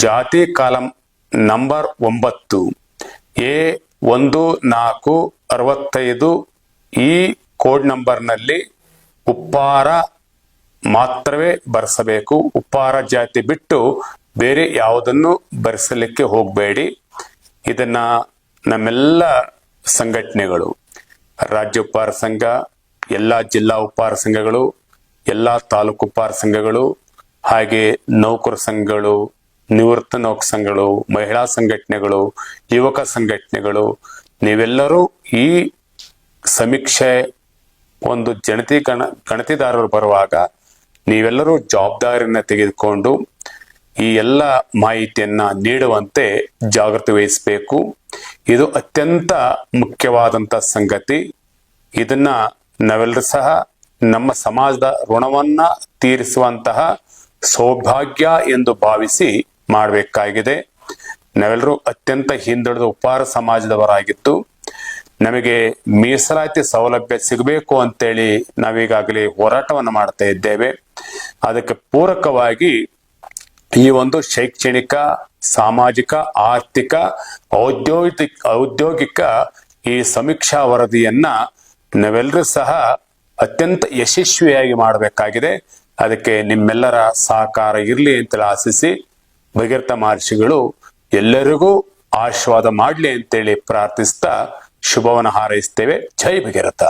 ಜಾತಿ column number ಒಂಬತ್ತು. A ಒಂದು ನಾಲ್ಕು ಅರವತ್ತೈದು. ಈ ಕೋಡ್ ನಂಬರ್ನಲ್ಲಿ ಉಪ್ಪಾರ ಮಾತ್ರವೇ ಬರೆಸಬೇಕು. ಉಪ್ಪಾರ ಜಾತಿ ಬಿಟ್ಟು ಬೇರೆ ಯಾವುದನ್ನು ಬರೆಸಲಿಕ್ಕೆ ಹೋಗಬೇಡಿ. ಇದನ್ನ ನಮ್ಮೆಲ್ಲ ಸಂಘಟನೆಗಳು, ರಾಜ್ಯ ಉಪ್ಪಾರ ಸಂಘ, ಎಲ್ಲ ಜಿಲ್ಲಾ ಉಪ್ಪಾರ ಸಂಘಗಳು, ಎಲ್ಲ ತಾಲೂಕು ಉಪ್ಪಾರ ಸಂಘಗಳು, ಹಾಗೆ ನೌಕರ ಸಂಘಗಳು ನಿವೃತ್ತ ನೌಕ ಸಂಘಗಳು ಮಹಿಳಾ ಸಂಘಟನೆಗಳು, ಯುವಕ ಸಂಘಟನೆಗಳು, ನೀವೆಲ್ಲರೂ ಈ ಸಮೀಕ್ಷೆ ಒಂದು ಜನತಿ ಗಣ, ಗಣತಿದಾರರು ಬರುವಾಗ ನೀವೆಲ್ಲರೂ ಜವಾಬ್ದಾರಿಯನ್ನ ತೆಗೆದುಕೊಂಡು ಈ ಎಲ್ಲ ಮಾಹಿತಿಯನ್ನ ನೀಡುವಂತೆ ಜಾಗೃತಿ ವಹಿಸಬೇಕು. ಇದು ಅತ್ಯಂತ ಮುಖ್ಯವಾದಂತ ಸಂಗತಿ. ಇದನ್ನ ನಾವೆಲ್ಲರೂ ಸಹ ನಮ್ಮ ಸಮಾಜದ ಋಣವನ್ನ ತೀರಿಸುವಂತಹ ಸೌಭಾಗ್ಯ ಎಂದು ಭಾವಿಸಿ ಮಾಡಬೇಕಾಗಿದೆ. ನಾವೆಲ್ಲರೂ ಅತ್ಯಂತ ಹಿಂದುಳಿದ ಉಪಹಾರ ಸಮಾಜದವರಾಗಿತ್ತು ನಮಗೆ ಮೀಸಲಾತಿ ಸೌಲಭ್ಯ ಸಿಗಬೇಕು ಅಂತೇಳಿ ನಾವೀಗಾಗಲೇ ಹೋರಾಟವನ್ನು ಮಾಡ್ತಾ ಇದ್ದೇವೆ. ಅದಕ್ಕೆ ಪೂರಕವಾಗಿ ಈ ಒಂದು ಶೈಕ್ಷಣಿಕ, ಸಾಮಾಜಿಕ, ಆರ್ಥಿಕ, ಔದ್ಯೋಗಿಕ ಔದ್ಯೋಗಿಕ ಈ ಸಮೀಕ್ಷಾ ವರದಿಯನ್ನ ನಾವೆಲ್ಲರೂ ಸಹ ಅತ್ಯಂತ ಯಶಸ್ವಿಯಾಗಿ ಮಾಡಬೇಕಾಗಿದೆ. ಅದಕ್ಕೆ ನಿಮ್ಮೆಲ್ಲರ ಸಹಕಾರ ಇರಲಿ ಅಂತ ಆಶಿಸಿ ಭಗೀರಥ ಮಹರ್ಷಿಗಳು ಎಲ್ಲರಿಗೂ ಆಶೀರ್ವಾದ ಮಾಡಲಿ ಅಂತೇಳಿ ಪ್ರಾರ್ಥಿಸ್ತಾ ಶುಭವನ್ನು ಹಾರೈಸ್ತೇವೆ. ಜೈ ಭಗೀರಥ.